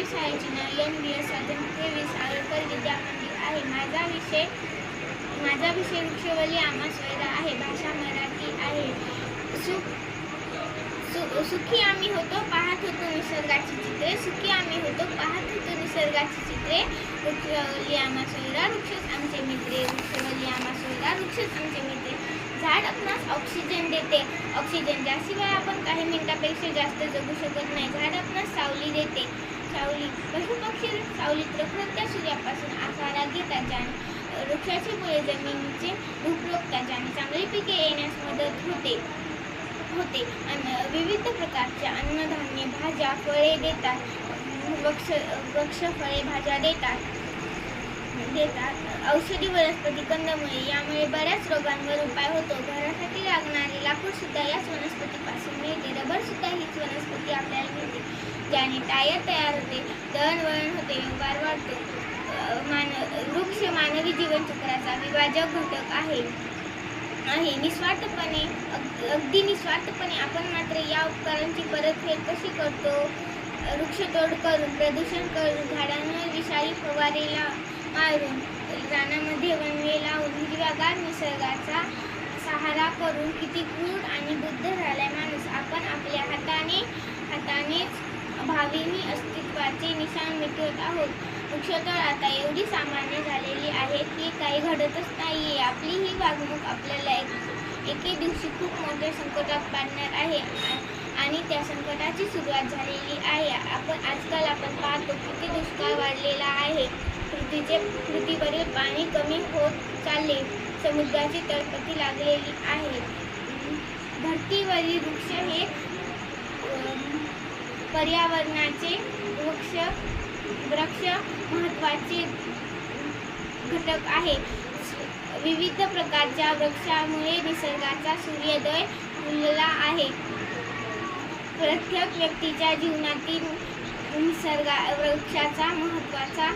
प्राथमिक शाळेचे नाव एम बी एस प्राथमिक तेवीस आळकर विद्यामंदिर आहे. माझा विषय माझा विषय वृक्षवली आम्हा स्वयदा आहे. भाषा मराठी आहे. सु सु सुखी आम्ही होतो पाहत होतो निसर्गाची चित्रे. सुखी आम्ही होतो पाहत होतो निसर्गाची चित्रे. वृक्षवली आम्हा स्वयदा वृक्षच आमचे मित्रे. वृक्षवली आम्हा स्वयदा वृक्षच आमचे मित्र. झाड आपणास ऑक्सिजन देते. ऑक्सिजन ज्याशिवाय आपण काही मिनिटापेक्षा जास्त जगू शकत नाही. झाड सावलीत रखरख सूर्यापासून आसारा घेतात ज्याने वृक्षाची मुळे जमिनीचे रूप रोखतात ज्याने चांगली पिके येण्यास मदत होते होते. अन्न विविध प्रकारचे अन्नधान्य भाज्या फळे देतात. वृक्ष वृक्ष फळे भाज्या देतात. देतात. औषधी वनस्पती कंदमुळे यामुळे बऱ्याच रोगांवर उपाय होतो. घरासाठी लागणारे लाकूड सुद्धा याच वनस्पतीपासून मिळते. रबर सुद्धा हीच वनस्पती आपल्याला मिळते. ज्याने टायर तयार होते दळणवळण होते व्यवहार वाढतो. मान वृक्ष मानवी जीवनचक्राचा विभाजक घटक आहे. आहे. निस्वार्थपणे अग- अगदी निस्वार्थपणे आपण मात्र या उपकरणांची परतफेड कशी करतो? वृक्षतोड करून प्रदूषण करून झाडांवर विषारी फवारेला मारून रानामध्ये वनवे लावून हिरव्यागार निसर्गाचा सहारा करून किती क्रूर आणि भावीनी अस्तित्वाचे निशाण मिटवत आहोत. वृक्षतोड आता एवढी सामान्य झालेली आहे की काही घडतच नाही आपली ही वागणूक आपल्याला एक एके दिवशी खूप मोठ्या संकटात पाडणार आहे. आणि त्या संकटाची सुरुवात झालेली आहे. आपण आजकाल आपण पाहतो किती दुष्काळ वाढलेला आहे. पृथ्वीचे पृथ्वीवरील पाणी कमी होत चालले. समुद्राची तळपती लागलेली आहे. धरतीवरील वृक्ष हे पर्यावरणाचे वृक्ष वृक्ष महत्त्वाचे घटक आहे. विविध प्रकारच्या वृक्षामुळे निसर्गाचा सूर्योदय फुलला आहे. प्रत्येक व्यक्तीच्या जीवनातील निसर्गा वृक्षाचा महत्त्वाचा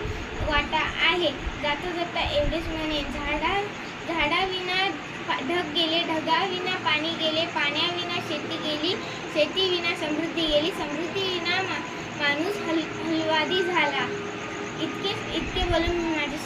वाटा आहे. जाता जाता एवढेच म्हणे झाडा झाडाविना ढग गेले ढगाविना पाणी गेले पाण्याविना शेती गेली शेतीविना समृद्धी गेली. समृद्धीविना मा माणूस हल हलवादी झाला. इतके इतके बोलून मी माझे